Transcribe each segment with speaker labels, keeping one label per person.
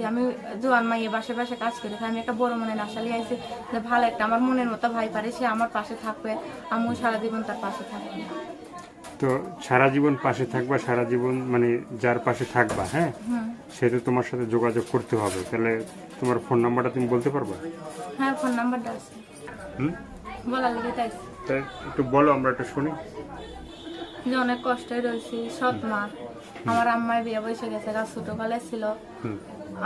Speaker 1: আইছি আমি জোয়ান মাইয়ে বাসে বাসে কাজ করে। আমি একটা বড় মনের আশা লিয়ে আইছি যে ভালো একটা আমার মনের মতো ভাই পারে সে আমার পাশে থাকবে। আমিও সারা জীবন তার পাশে থাকব।
Speaker 2: তো সারা জীবন পাশে থাকবা সারা জীবন মানে যার পাশে থাকবা হ্যাঁ? সে তো তোমার সাথে যোগাযোগ করতে হবে। তাহলে তোমার ফোন নাম্বারটা তুমি বলতে পারবা?
Speaker 1: হ্যাঁ ফোন নাম্বারটা আছে।
Speaker 2: হুম?
Speaker 1: বলার লিগে তাই।
Speaker 2: তাই একটু বলো আমরা একটু শুনি।
Speaker 1: যে অনেক কষ্টে রয়েছি সৎ মা। আমার আম্মার বিয়ে বসে গেছে গাছ ছোট কালে ছিল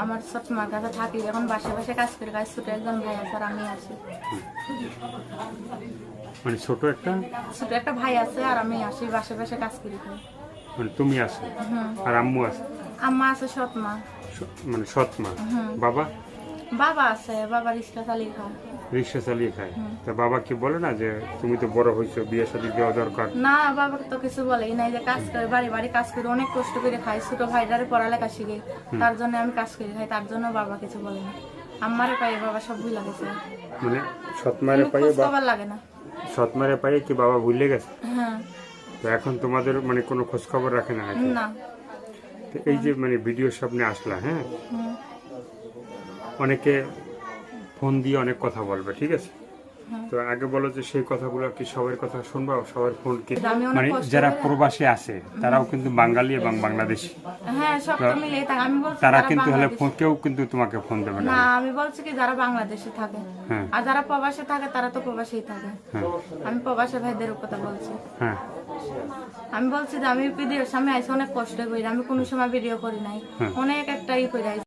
Speaker 1: আমার সৎ মার কাছে থাকি এখন বাসে বাসে কাজ করে কাজ ছোট একজন ভাই আছে আর আমি আছি।
Speaker 2: মানে ছোট একটা?
Speaker 1: ছোট একটা ভাই আছে আর আমি আসি বাসে বাসে কাজ করি।
Speaker 2: মানে তুমি আছো আর আম্মু আছে?
Speaker 1: আম্মা আছে সৎ মা।
Speaker 2: মানে সৎ মা। বাবা?
Speaker 1: বাবা আছে বাবা রিক্সা চালিয়ে খায়।
Speaker 2: রিক্সা চালিয়ে খায়। তা বাবা কি বলে না যে তুমি তো বড় হয়েছো বিয়ে শাদী দেওয়া দরকার?
Speaker 1: না বাবাকে তো কিছু বলেই নাই যে কাজ করে বাড়ি বাড়ি কাজ করে অনেক কষ্ট করে খাই ছোট ভাইটারে পড়ালেখা শিখে তার জন্য আমি কাজ করে খাই তার জন্য বাবা কিছু বলে না। আমারে পাই বাবা সব ভুল লাগেছে
Speaker 2: মানে সৎ মায়ের পায়ে
Speaker 1: খোঁজ
Speaker 2: বা
Speaker 1: খবর লাগে না।
Speaker 2: সৎ মায়ের পায়ে কি বাবা ভুলে গেছে?
Speaker 1: হ্যাঁ।
Speaker 2: তো এখন তোমাদের মানে কোনো খোঁজ খবর রাখে না
Speaker 1: না।
Speaker 2: তো এই যে মানে ভিডিওর সামনে আসলা হ্যাঁ? অনেকে ফোন দিয়ে অনেক কথা বলবে ঠিক আছে? তো আগে বলো যে সেই কথাগুলো কি সবার কথা শুনবা সবার ফোন কি? মানে যারা প্রবাসী আছে তারাও কিন্তু বাঙালি এবং বাংলাদেশি।
Speaker 1: হ্যাঁ
Speaker 2: তারা কিন্তু হলে ফোন কেউ কিন্তু তোমাকে ফোন দেবে না।
Speaker 1: আমি বলছি কি যারা বাংলাদেশে থাকে।
Speaker 2: হ্যাঁ।
Speaker 1: আর যারা প্রবাসে থাকে তারা তো প্রবাসেই থাকে।
Speaker 2: হ্যাঁ।
Speaker 1: আমি প্রবাসী ভাইদের কথা বলছি।
Speaker 2: হ্যাঁ।
Speaker 1: আমি বলছি যে আমি ভিডিওর সামনে আইসি অনেক কষ্ট করি আমি কোনো সময় ভিডিও করি নাই।
Speaker 2: হ্যাঁ।
Speaker 1: অনেক একটা ই করে